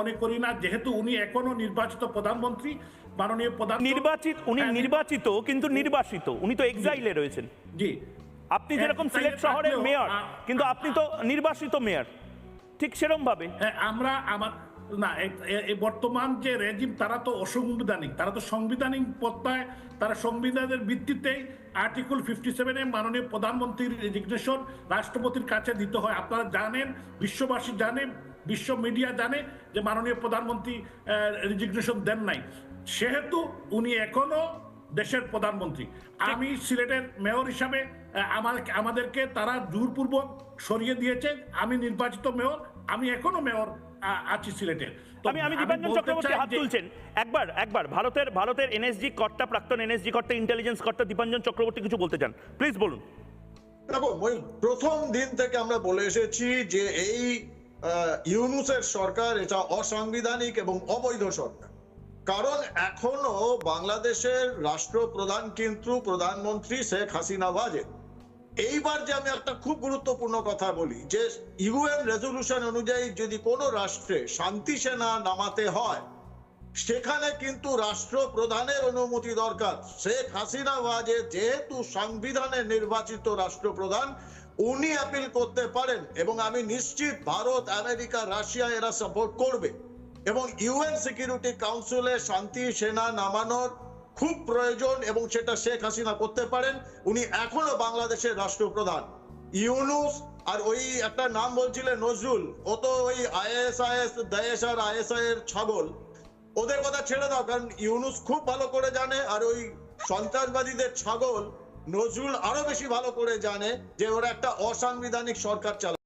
মনে করি না যেহেতু উনি এখনও নির্বাচিত প্রধানমন্ত্রী মাননীয় প্রধান নির্বাচিত উনি হ্যাঁ, নির্বাচিত কিন্তু নির্বাসিত। উনি তো এক্সাইলে রয়েছেন। জি। আপনি যেরকম সিলেট শহরের মেয়র কিন্তু আপনি তো নির্বাসিত মেয়র ঠিক সেরকম ভাবে হ্যাঁ, আমরা আমার না বর্তমান যে রেজিম তারা তো অসংবিধানিক তারা তো সাংবিধানিক পত্তায় তারা সংবিধানের ভিত্তিতে আর্টিকেল ফিফটি সেভেনে মাননীয় প্রধানমন্ত্রীর রেজিগনেশন রাষ্ট্রপতির কাছে দিতে হয়। আপনারা জানেন বিশ্ববাসী জানে বিশ্ব মিডিয়া জানে যে মাননীয় প্রধানমন্ত্রী রেজিগনেশন দেন নাই। সেহেতু উনি এখনও দেশের প্রধানমন্ত্রী। আমি সিলেটের মেয়র হিসাবে আমার আমাদেরকে তারা জোরপূর্বক সরিয়ে দিয়েছে। আমি নির্বাচিত মেয়র আমি এখনও মেয়র আছি সিলেটের আমি আমি দীপাঞ্জন চক্রবর্তী হাত তুলছেন। একবার একবার ভারতের ভারতের এনএসজি কর্তা প্রাক্তন এনএসজি কর্তা ইন্টেলিজেন্স কর্তা দীপাঞ্জন চক্রবর্তী কিছু বলতে চান। প্লিজ বলুন। দেখো প্রথম দিন থেকে আমরা বলে এসেছি যে এই ইউনুসের সরকার এটা অসাংবিধানিক এবং অবৈধ সরকার। কারণ এখনও বাংলাদেশের রাষ্ট্রপ্রধান কিন্তু প্রধানমন্ত্রী শেখ হাসিনা ওয়াজেদ এইবার যে আমি একটা খুব গুরুত্বপূর্ণ কথা বলি, যে ইউএন রেজলিউশন অনুযায়ী যদি কোনো রাষ্ট্রে শান্তি সেনা নামাতে হয়, সেখানে কিন্তু রাষ্ট্রপ্রধানের অনুমতি দরকার। শেখ হাসিনা ওয়াজেদ যেহেতু সংবিধানে নির্বাচিত রাষ্ট্রপ্রধান উনি আপিল করতে পারেন এবং আমি নিশ্চিত ভারত, আমেরিকা, রাশিয়া এরা সাপোর্ট করবে। এবং ইউএন সিকিউরিটি কাউন্সিলে শান্তি, সেনা নামানোর খুব প্রয়োজন এবং সেটা শেখ হাসিনা করতে পারেন। উনি এখনও বাংলাদেশের রাষ্ট্রপ্রধান। ইউনুস আর ওই একটা নাম বলছিলেন নজরুল, ও তো ওই আইএসআইএস দেশ আর আইএসআই এর ছাগল। ওদের কথা ছেড়ে দাও, কারণ ইউনুস খুব ভালো করে জানে আর ওই সন্ত্রাসবাদীদের ছাগল নজরুল আরও বেশি ভালো করে জানে যে ওরা একটা অসাংবিধানিক সরকার চালায়।